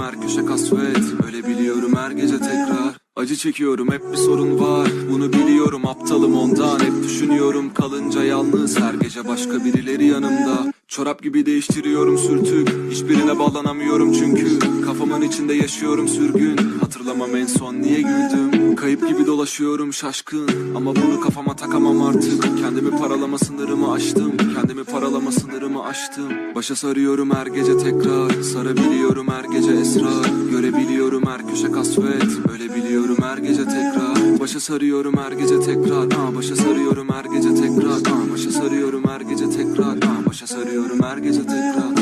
her köşe kasvet. Öyle biliyorum her gece tekrar. Acı çekiyorum hep bir sorun var. Bunu biliyorum aptalım ondan. Hep düşünüyorum kalınca yalnız. Her gece başka birileri yanımda Çorap gibi değiştiriyorum sürtük. Hiçbirine bağlanamıyorum çünkü Kafamın içinde yaşıyorum sürgün. Hatırlamam en son niye güldüm? Kayıp gibi dolaşıyorum şaşkın. Ama bunu kafama takamam artık. Kendimi paralama sınırımı aştım. Kendimi paralama sınırımı aştım. Başa sarıyorum her gece tekrar. Sarabiliyorum her gece esrar. Görebiliyorum her köşe kasvet. Öyle biliyorum her gece tekrar Başa sarıyorum her gece tekrar. Aa, Başa sarıyorum her gece tekrar. Aa, Başa sarıyorum her gece tekrar. Aa, Başa sarıyorum her gece tekrar.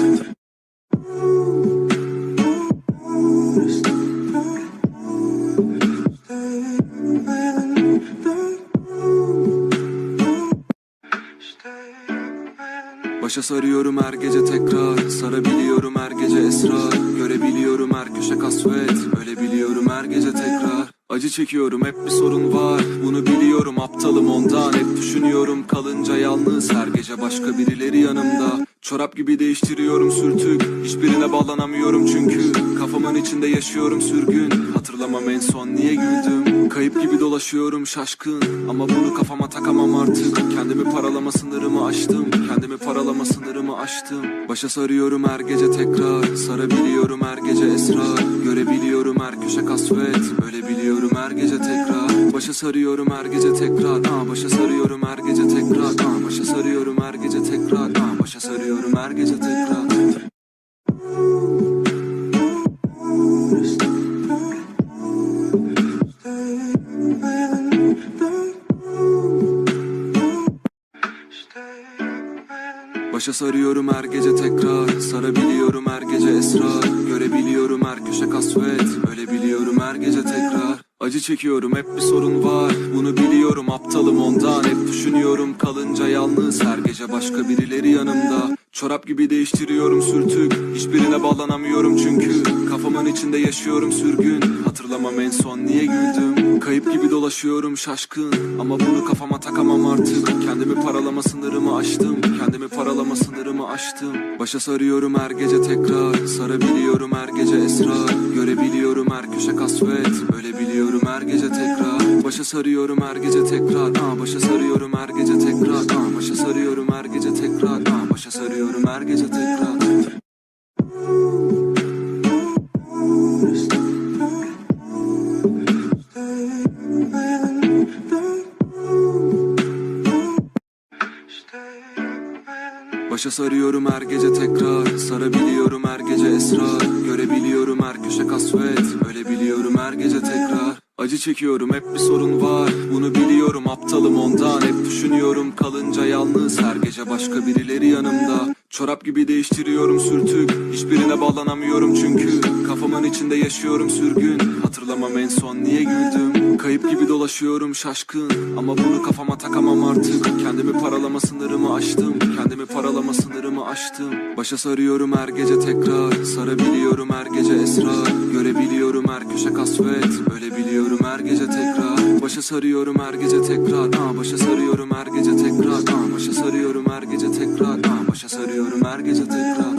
Başa sarıyorum her gece tekrar. Sarabiliyorum her gece esrar. Görebiliyorum her köşe kasvet. Öyle biliyorum her gece tekrar Acı çekiyorum hep bir sorun var. Bunu biliyorum aptalım ondan. Hep düşünüyorum kalınca yalnız Her gece başka birileri yanımda. Çorap gibi değiştiriyorum sürtük. Hiçbirine bağlanamıyorum çünkü. Kafamın içinde yaşıyorum sürgün. Hatırlamam en son niye güldüm. Kayıp gibi dolaşıyorum şaşkın. Ama bunu kafama takamam artık. Kendimi paralama sınırımı aştım paralama sınırımı aştım. Başa sarıyorum her gece tekrar. Sarabiliyorum her gece esrar. Görebiliyorum her köşe kasvet. Öyle biliyorum her gece tekrar. Başa sarıyorum her gece tekrar. Aa, Başa sarıyorum her gece tekrar. Aa, Başa sarıyorum her gece tekrar. Aa, Başa sarıyorum her gece tekrar Başa sarıyorum her gece tekrar. Sarabiliyorum her gece esrar. Görebiliyorum her köşe kasvet. Öyle biliyorum her gece tekrar. Acı çekiyorum hep bir sorun var. Bunu biliyorum aptalım ondan. Hep düşünüyorum kalınca yalnız. Her gece başka birileri yanımda Çorap gibi değiştiriyorum sürtük. Hiçbirine bağlanamıyorum çünkü. Kafamın içinde yaşıyorum sürgün. Hatırlamam en son niye güldüm? Kayıp gibi dolaşıyorum şaşkın. Ama bunu kafama takamam artık. Kendimi paralama sınırımı aştım. Kendimi paralama sınırımı aştım. Başa sarıyorum her gece tekrar. Sarabiliyorum her gece esrar. Görebiliyorum her köşe kasvet. Öyle biliyorum her gece tekrar. Başa sarıyorum her gece tekrar. Aa, Başa sarıyorum her gece tekrar. Aa, Başa Başa sarıyorum her gece tekrar. Başa sarıyorum her gece tekrar. Sarabiliyorum her gece esrar. Görebiliyorum her köşe kasvet. Öyle biliyorum her gece tekrar Acı çekiyorum hep bir sorun var. Bunu biliyorum aptalım ondan. Hep düşünüyorum kalınca yalnız. Her gece başka birileri yanımda Çorap gibi değiştiriyorum sürtük. Hiçbirine bağlanamıyorum çünkü. Kafamın içinde yaşıyorum sürgün. Hatırlamam en son niye güldüm? Kayıp gibi dolaşıyorum şaşkın. Ama bunu kafama takamam artık. Kendimi paralama sınırımı aştım. Kendimi paralama sınırımı aştım. Başa sarıyorum her gece tekrar. Sarabiliyorum her gece esrar. Görebiliyorum her köşe kasvet. Öyle biliyorum her gece tekrar. Başa sarıyorum her gece tekrar. Aa, Başa sarıyorum her gece tekrar. Aa, Başa sarıyorum her gece tekrar. Aa, Başa sarıyorum her gece tekrar.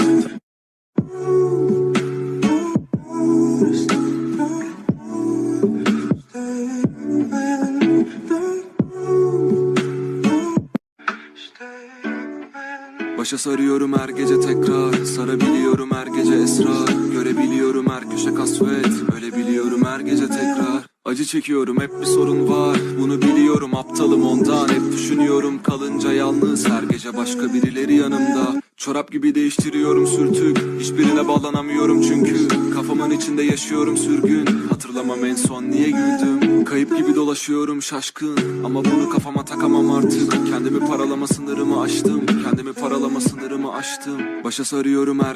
Başa sarıyorum her gece tekrar. Sarabiliyorum her gece esrar. Görebiliyorum her köşe kasvet. Öyle biliyorum her gece tekrar Acı çekiyorum hep bir sorun var. Bunu biliyorum aptalım ondan. Hep düşünüyorum kalınca yalnız Her gece başka birileri yanımda. Çorap gibi değiştiriyorum sürtük. Hiçbirine bağlanamıyorum çünkü. Kafamın içinde yaşıyorum sürgün. Hatırlamam en son niye güldüm. Kayıp gibi dolaşıyorum şaşkın. Ama bunu kafama takamam artık. Kendimi paralama sınırımı aştım. Kendimi paralama sınırımı aştım. Başa sarıyorum her